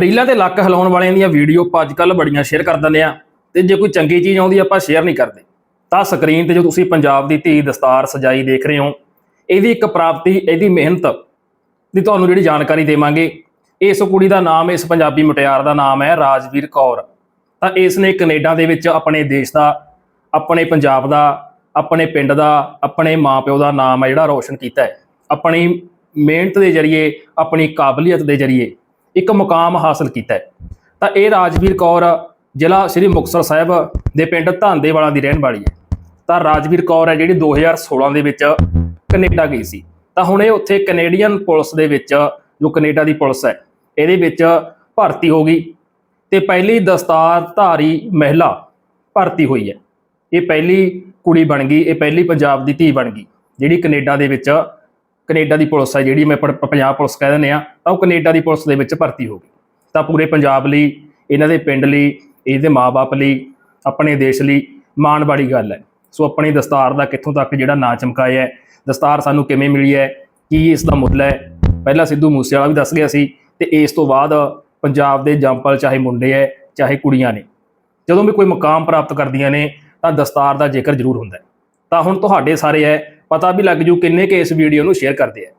ਰੀਲਾਂ ਤੇ ਲੱਕ ਹਿਲਾਉਣ ਵਾਲਿਆਂ ਦੀਆਂ ਵੀਡੀਓ ਆਪਾਂ ਅੱਜ ਕੱਲ ਬੜੀਆਂ ਸ਼ੇਅਰ ਕਰ ਦਿੰਦੇ ਆ ਤੇ ਜੇ ਕੋਈ ਚੰਗੀ ਚੀਜ਼ ਆਉਂਦੀ ਆਪਾਂ ਸ਼ੇਅਰ ਨਹੀਂ ਕਰਦੇ। ਤਾਂ ਸਕਰੀਨ ਤੇ ਜੋ ਤੁਸੀਂ ਪੰਜਾਬ ਦੀ ਧੀ ਦਸਤਾਰ ਸਜਾਈ ਦੇਖ ਰਹੇ ਹੋ, ਇਹਦੀ ਇੱਕ ਪ੍ਰਾਪਤੀ, ਇਹਦੀ ਮਿਹਨਤ ਦੀ ਤੁਹਾਨੂੰ ਜਿਹੜੀ ਜਾਣਕਾਰੀ ਦੇਵਾਂਗੇ। ਇਸ ਕੁੜੀ ਦਾ ਨਾਮ, ਇਸ ਪੰਜਾਬੀ ਮੁਟਿਆਰ ਦਾ ਨਾਮ ਹੈ ਰਾਜਵੀਰ ਕੌਰ। ਤਾਂ ਇਸ ਨੇ ਕੈਨੇਡਾ ਦੇ ਵਿੱਚ ਆਪਣੇ ਦੇਸ਼ ਦਾ, ਆਪਣੇ ਪੰਜਾਬ ਦਾ, ਆਪਣੇ ਪਿੰਡ ਦਾ, ਆਪਣੇ ਮਾਪਿਓ ਦਾ ਨਾਮ ਹੈ ਜਿਹੜਾ ਰੋਸ਼ਨ ਕੀਤਾ ਹੈ। ਆਪਣੀ ਮਿਹਨਤ ਦੇ ਜ਼ਰੀਏ, ਆਪਣੀ ਕਾਬਲੀਅਤ ਦੇ ਜ਼ਰੀਏ ਇੱਕ ਮੁਕਾਮ ਹਾਸਲ ਕੀਤਾ ਹੈ। ਤਾਂ ਇਹ ਰਾਜਵੀਰ ਕੌਰ ਜ਼ਿਲ੍ਹਾ ਸ੍ਰੀ ਮੁਕਤਸਰ ਸਾਹਿਬ ਦੇ ਪਿੰਡ ਧਾਂਦੇਵਾਲਾ ਦੀ ਰਹਿਣ ਵਾਲੀ ਹੈ। ਤਾਂ ਰਾਜਵੀਰ ਕੌਰ ਹੈ ਜਿਹੜੀ 2016 ਦੇ ਵਿੱਚ ਕੈਨੇਡਾ ਗਈ ਸੀ। ਤਾਂ ਹੁਣ ਇਹ ਉੱਥੇ ਕੈਨੇਡੀਅਨ ਪੁਲਿਸ ਦੇ ਵਿੱਚ, ਜੋ ਕੈਨੇਡਾ ਦੀ ਪੁਲਿਸ ਹੈ, ਇਹਦੇ ਵਿੱਚ ਭਰਤੀ ਹੋ ਗਈ। ਤੇ ਪਹਿਲੀ ਦਸਤਾਰ ਧਾਰੀ ਮਹਿਲਾ ਭਰਤੀ ਹੋਈ ਹੈ। ਇਹ ਪਹਿਲੀ ਕੁੜੀ ਬਣ ਗਈ, ਇਹ ਪਹਿਲੀ ਪੰਜਾਬ ਦੀ ਧੀ ਬਣ ਗਈ, ਜਿਹੜੀ ਕੈਨੇਡਾ ਦੇ ਵਿੱਚ ਕੈਨੇਡਾ ਦੀ ਪੁਲਿਸ ਹੈ ਜਿਹੜੀ ਮੈਂ ਪ- ਪੰਜਾਬ ਪੁਲਿਸ ਕਹਿ ਦਿੰਦੇ ਆ, ਤਾਂ ਉਹ ਕੈਨੇਡਾ ਦੀ ਪੁਲਿਸ ਦੇ ਵਿੱਚ ਭਰਤੀ ਹੋ ਗਈ। ਤਾਂ ਪੂਰੇ ਪੰਜਾਬ ਲਈ, ਇਹਨਾਂ ਦੇ ਪਿੰਡ ਲਈ, ਇਹਦੇ ਮਾਪੇ ਲਈ, ਆਪਣੇ ਦੇਸ਼ ਲਈ ਮਾਣ ਵਾਲੀ ਗੱਲ ਹੈ। ਸੋ ਆਪਣੀ ਦਸਤਾਰ ਦਾ ਕਿੱਥੋਂ ਤੱਕ ਜਿਹੜਾ ਨਾਂ ਚਮਕਾਇਆ ਹੈ, ਦਸਤਾਰ ਸਾਨੂੰ ਕਿਵੇਂ ਮਿਲੀ ਹੈ, ਕੀ ਇਸ ਦਾ ਮੁੱਲ ਹੈ? ਪਹਿਲਾਂ ਸਿੱਧੂ ਮੂਸੇਵਾਲਾ ਵੀ ਦੱਸ ਗਿਆ ਸੀ ਤੇ ਇਸ ਤੋਂ ਬਾਅਦ ਪੰਜਾਬ ਦੇ ਜੰਪਲ ਚਾਹੇ ਮੁੰਡੇ ਹੈ, ਚਾਹੇ ਕੁੜੀਆਂ ਨੇ। ਜਦੋਂ ਵੀ ਕੋਈ ਮੁਕਾਮ ਪ੍ਰਾਪਤ ਕਰਦੀਆਂ ਨੇ, ਤਾਂ ਦਸਤਾਰ ਦਾ ਜ਼ਿਕਰ ਜ਼ਰੂਰ ਹੁੰਦਾ ਹੈ। ਤਾਂ ਹੁਣ ਤੁਹਾਡੇ ਸਾਰੇ ਹੈ ਪਤਾ ਵੀ ਲੱਗ ਜੂ ਕਿੰਨੇ ਕੇ ਇਸ ਵੀਡੀਓ ਨੂੰ ਸ਼ੇਅਰ ਕਰਦੇ ਆ।